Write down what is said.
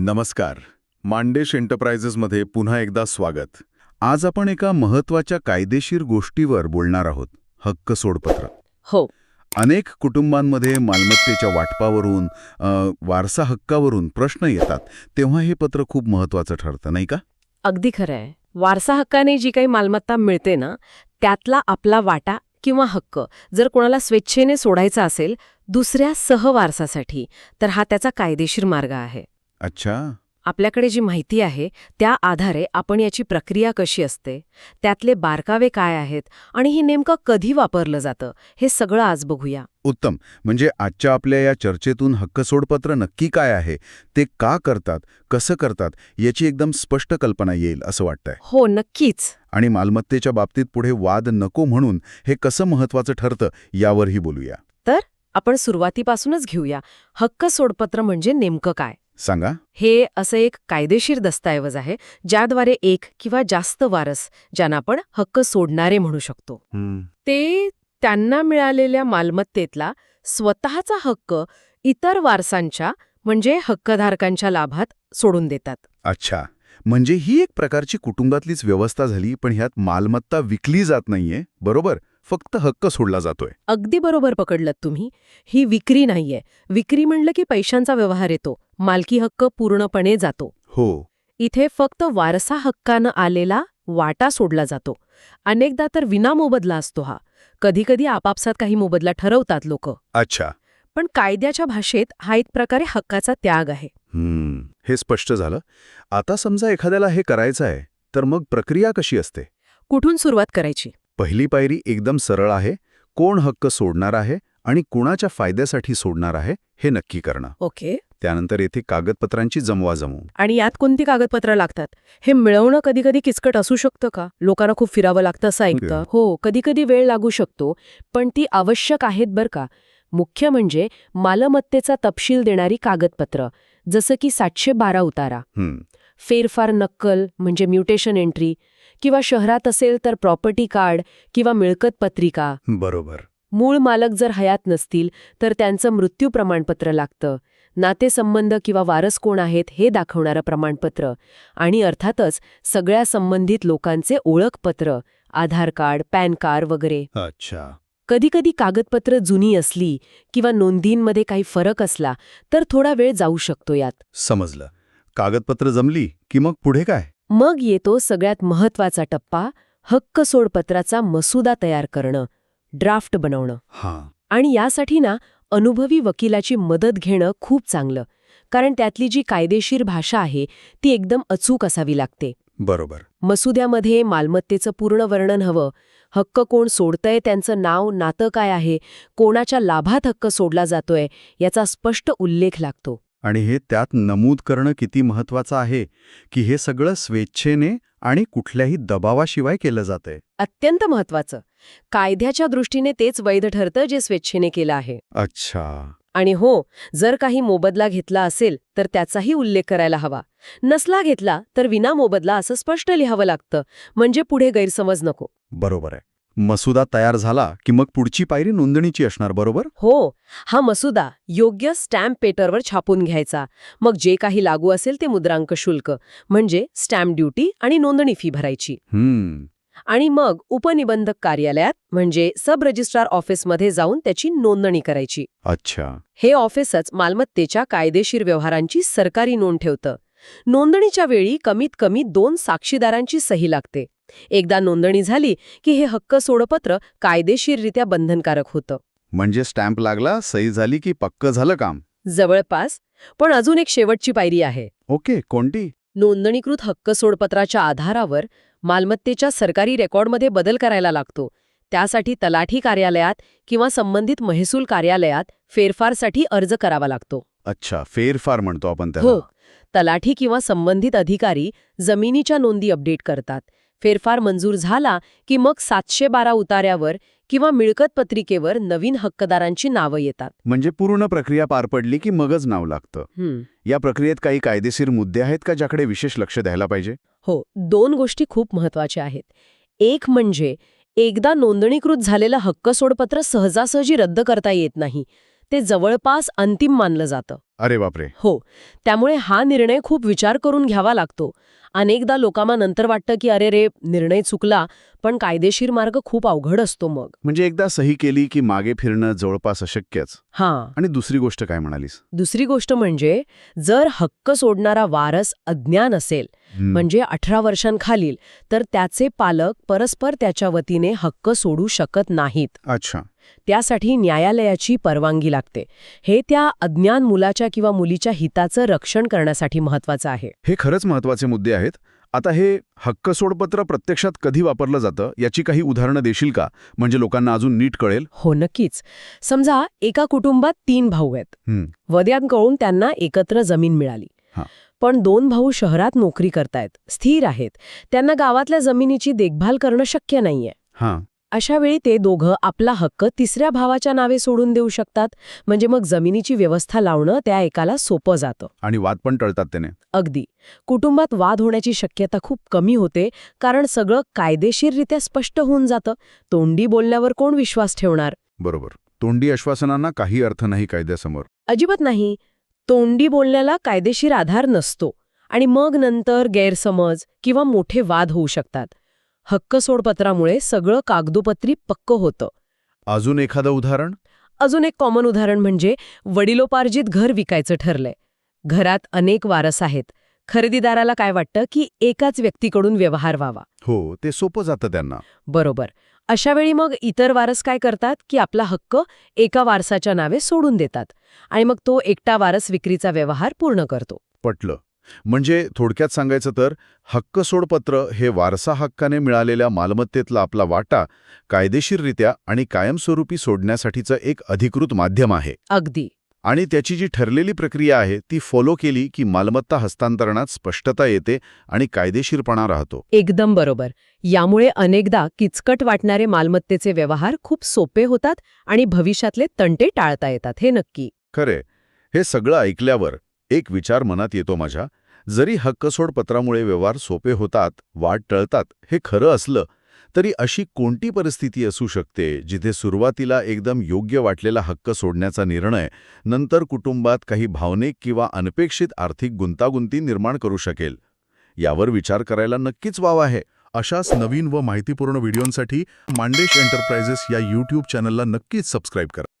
नमस्कार. मांडेश एंटरप्राइजेसमध्ये पुन्हा एकदा स्वागत. आज आपण एका महत्त्वाच्या कायदेशीर गोष्टीवर बोलणार आहोत हक्क सोडपत्र. हो. अनेक कुटुंबांमध्ये मालमत्तेच्या वाटपावरून वारसा हक्कावरून प्रश्न येतात. तेव्हा हे पत्र खूप महत्वाचं ठरतं नाही का? अगदी खरं आहे. वारसा हक्काने जी काही मालमत्ता मिळते ना त्यातला आपला वाटा किंवा हक्क जर कोणाला स्वेच्छेने सोडायचा असेल दुसऱ्या सहवारसासाठी तर हा त्याचा कायदेशीर मार्ग आहे. अच्छा. आपल्याकडे जी माहिती आहे त्या आधारे आपण याची प्रक्रिया कशी असते त्यातले बारकावे काय आहेत आणि हे नेमकं कधी वापरलं जातं हे सगळं आज बघूया. उत्तम. म्हणजे आजच्या आपल्या या चर्चेतून हक्क सोडपत्र नक्की काय आहे ते का करतात कसं करतात याची एकदम स्पष्ट कल्पना येईल असं वाटतंय. हो नक्कीच. आणि मालमत्तेच्या बाबतीत पुढे वाद नको म्हणून हे कसं महत्वाचं ठरतं यावरही बोलूया. आपण सुरुवातीपासूनच घेऊया. हक्क सोडपत्र म्हणजे नेमकं काय? सांगा. हे असं एक कायदेशीर दस्तऐवज आहे ज्याद्वारे एक किंवा जास्त वारस ज्यांना आपण हक्क सोडणारे म्हणू शकतो. ते त्यांना मिळालेल्या मालमत्तेतला स्वतःचा हक्क इतर वारसांच्या म्हणजे हक्कधारकांच्या लाभात सोडून देतात. अच्छा. म्हणजे ही एक प्रकारची कुटुंबातलीच व्यवस्था झाली पण ह्यात मालमत्ता विकली जात नाहीये बरोबर? फक्त हक्क सोडला जातोय. अगदी बरोबर पकडलत तुम्ही. ही विक्री नाहीये. विक्री म्हणलं की पैशांचा व्यवहार येतो. मालकी हक्क पूर्णपणे जातो. हो. इथे फक्त वारसा हक्कानं आलेला वाटा सोडला जातो. अनेकदा तर विनामोबदला असतो हा. कधीकधी आपापसात काही मोबदला ठरवतात लोक. अच्छा. पण कायद्याच्या भाषेत हा एक प्रकारे हक्काचा त्याग आहे. हे स्पष्ट झालं. आता समजा एखाद्याला हे करायचं आहे तर मग प्रक्रिया कशी असते? कुठून सुरुवात करायची? पहिली पायरी एकदम सरळ आहे. कोण हक्क सोडणार आहे आणि कुणाच्या फायद्यासाठी सोडणार आहे हे नक्की करणं. ओके. त्यानंतर येथे कागदपत्रांची जमवाजमव आणि यात कोणती कागदपत्रं लागतात? हे मिळवणं कधी कधी किचकट असू शकतं का? लोकांना खूप फिरावं लागतं असं ऐकतं. हो कधी कधी वेळ लागू शकतो पण ती आवश्यक आहेत बरं का. मुख्य म्हणजे मालमत्तेचा तपशील देणारी कागदपत्र. जसं की सातशे बारा उतारा. फेरफार नक्कल म्हणजे म्युटेशन एंट्री किंवा शहरात असेल तर प्रॉपर्टी कार्ड किंवा मिळकत पत्रिका. बरोबर. मूळ मालक जर हयात नसतील तर त्यांचं मृत्यू प्रमाणपत्र लागतं. नातेसंबंध किंवा वारस कोण आहेत हे दाखवणारं प्रमाणपत्र. आणि अर्थातच सगळ्या संबंधित लोकांचे ओळखपत्र आधार कार्ड पॅन कार्ड वगैरे. अच्छा. कधीकधी कागदपत्र जुनी असली किंवा नोंदींमध्ये काही फरक असला तर थोडा वेळ जाऊ शकतो यात. समजलं. कागदपत्र जमली की मग पुढे काय? मग येतो सगळ्यात महत्त्वाचा टप्पा हक्क सोडपत्राचा मसुदा तयार करणं ड्राफ्ट बनवणं. हां. आणि यासाठी ना अनुभवी वकिलाची मदत घेणं खूप चांगलं कारण त्यातली जी कायदेशीर भाषा आहे ती एकदम अचूक असावी लागते. बरोबर. मसुद्यामध्ये मालमत्तेचं पूर्ण वर्णन हवं. हक्क कोण सोडतंय त्यांचं नाव नातं काय आहे? कोणाच्या लाभात हक्क सोडला जातोय? याचा स्पष्ट उल्लेख लागतो. आणि हे त्यात नमूद करणं किती महत्वाचं आहे की हे सगळं स्वेच्छेने आणि कुठल्याही दबावाशिवाय केलं जातंय. अत्यंत महत्वाचं कायद्याच्या दृष्टीने तेच वैध ठरतं जे स्वेच्छेने केलं आहे. अच्छा. आणि हो जर काही मोबदला घेतला असेल तर त्याचाही उल्लेख करायला हवा. नसला घेतला तर विना मोबदला असं स्पष्ट लिहावं लागतं. म्हणजे पुढे गैरसमज नको. बरोबर आहे. मसुदा तयार झाला की मग पुढची पायरी नोंदणीची असणार बरोबर? हो. हा मसुदा योग्य स्टॅम्प पेटरवर छापून घ्यायचा. मग जे काही लागू असेल ते मुद्रांक शुल्क म्हणजे स्टॅम्प ड्युटी आणि नोंदणी फी भरायची. हम्म. आणि मग उपनिबंधक कार्यालयात म्हणजे सब रजिस्ट्रार ऑफिसमध्ये जाऊन त्याची नोंदणी करायची. अच्छा. हे ऑफिसच मालमत्तेच्या कायदेशीर व्यवहारांची सरकारी नोंद ठेवतं. नोंदणीच्या वेळी कमीत कमी दोन साक्षीदारांची सही लागते. एकदा नोंदणी झाली की हे हक्क सोडपत्र कायदेशीररित्या बंधनकारक होतं. म्हणजे स्टॅम्प लागला सही झाली की पक्क झालं काम? जवळपास. पण अजून एक शेवटची पायरी आहे. ओके कोणती? नोंदणीकृत हक्क सोडपत्राच्या आधारावर मालमत्तेच्या सरकारी रेकॉर्डमध्ये बदल करायला लागतो. त्यासाठी तलाठी कार्यालयात किंवा संबंधित महसूल कार्यालयात फेरफारसाठी अर्ज करावा लागतो. अच्छा फेरफार म्हणतो आपण हो. तलाठी किंवा संबंधित अधिकारी जमिनीच्या नोंदी अपडेट करतात. फेरफार मंजूर झाला की मग सातशे बारा उतार्यावर किंवा मिळकत पत्रिकेवर नवीन हक्कदारांची नावं येतात. म्हणजे पूर्ण प्रक्रिया पार पडली की मगच नाव लागतं. या प्रक्रियेत काही कायदेशीर मुद्दे आहेत का ज्याकडे विशेष लक्ष द्यायला पाहिजे? हो दोन गोष्टी खूप महत्त्वाच्या आहेत. एक म्हणजे एकदा नोंदणीकृत झालेलं हक्क सोडपत्र सहजासहजी रद्द करता येत नाही. ते जवळपास अंतिम मानलं जातं. अरे बापरे. हो त्यामुळे हा निर्णय खूप विचार करून घ्यावा लागतो. अनेकदा लोकांना नंतर वाटतं की अरे रे निर्णय चुकला पण कायदेशीर मार्ग खूप अवघड असतो मग. म्हणजे एकदा सही केली की मागे फिरणं जवळपास अशक्यच. हां. आणि दुसरी गोष्ट काय म्हणालीस? दुसरी गोष्ट म्हणजे जर हक्क सोडणारा वारस अज्ञान असेल म्हणजे अठरा वर्षांखालील तर त्याचे पालक परस्पर त्याच्या वतीने हक्क सोडू शकत नाहीत. अच्छा. त्यासाठी न्यायालयाची परवानगी लागते. हे त्या अज्ञान मुलाच्या किंवा मुलीच्या हिताचं रक्षण करण्यासाठी महत्वाचं आहे. हे खरंच महत्त्वाचे मुद्दे आहेत. आता हे हक्क सोडपत्र प्रत्यक्षात कधी वापरलं जातं याची काही उदाहरणं देशील का? म्हणजे लोकांना अजून नीट कळेल? हो नक्कीच. समजा एका कुटुंबात तीन भाऊ आहेत. वद्यांकडून त्यांना एकत्र जमीन मिळाली. पण दोन भाऊ शहरात नोकरी करतायत स्थिर आहेत. त्यांना गावातल्या जमिनीची देखभाल करणं शक्य नाहीये. हां अशा वेळी ते दोघं आपला हक्क तिसऱ्या भावाच्या नावे सोडून देऊ शकतात. म्हणजे मग जमिनीची व्यवस्था लावणं त्या एकाला सोपं जातं. आणि वाद पण टळतात त्याने. अगदी. कुटुंबात वाद होण्याची शक्यता खूप कमी होते कारण सगळं कायदेशीररित्या स्पष्ट होऊन जातं. तोंडी बोलण्यावर कोण विश्वास ठेवणार? बरोबर. तोंडी आश्वासनांना काही अर्थ नाही कायद्यासमोर. अजिबात नाही. तोंडी बोलण्याला कायदेशीर आधार नसतो. आणि मग नंतर गैरसमज किंवा मोठे वाद होऊ शकतात. हक्क सोडपत्रामुळे सगळं कागदोपत्री पक्क होतं. अजून एखादं उदाहरण? अजून एक कॉमन उदाहरण म्हणजे वडिलोपार्जित घर विकायचं ठरलंय. घरात अनेक वारस आहेत. खरेदीदाराला काय वाटतं की एकाच व्यक्तीकडून व्यवहार व्हावा? हो ते सोपं जातं त्यांना. बरोबर. अशा वेळी मग इतर वारस काय करतात की आपला हक्क एका वारसाच्या नावे सोडून देतात आणि मग तो एकटा वारस विक्रीचा व्यवहार पूर्ण करतो. पटलं. म्हणजे थोडक्यात सांगायचं तर हक्क सोडपत्र हे वारसा हक्काने मिळालेल्या मालमत्तेतला आपला वाटा कायदेशीररित्या आणि कायमस्वरूपी सोडण्यासाठीचं एक अधिकृत माध्यम आहे. अगदी. आणि त्याची जी ठरलेली प्रक्रिया आहे ती फॉलो केली की मालमत्ता हस्तांतरणात स्पष्टता येते आणि कायदेशीरपणा राहतो. एकदम बरोबर. यामुळे अनेकदा किचकट वाटणारे मालमत्तेचे व्यवहार खूप सोपे होतात आणि भविष्यातले तंटे टाळता येतात हे नक्की. खरे हे सगळं ऐकल्यावर एक विचार मनात येतो माझ्या जरी हक्कसोड पत्रामुळे व्यवहार सोपे होतात वाट टळतात हे खरं असलं तरी अशी कोणती परिस्थिती असू शकते जिथे सुरुवातीला एकदम योग्य वाटलेला हक्क सोडण्याचा निर्णय नंतर कुटुंबात काही भावनिक किंवा अनपेक्षित आर्थिक गुंतागुंती निर्माण करू शकेल? यावर विचार करायला नक्कीच वाव आहे. अशाच नवीन व माहितीपूर्ण व्हिडिओंसाठी मांडेश एंटरप्राइजेस या यूट्यूब चॅनलला नक्कीच सबस्क्राईब करा.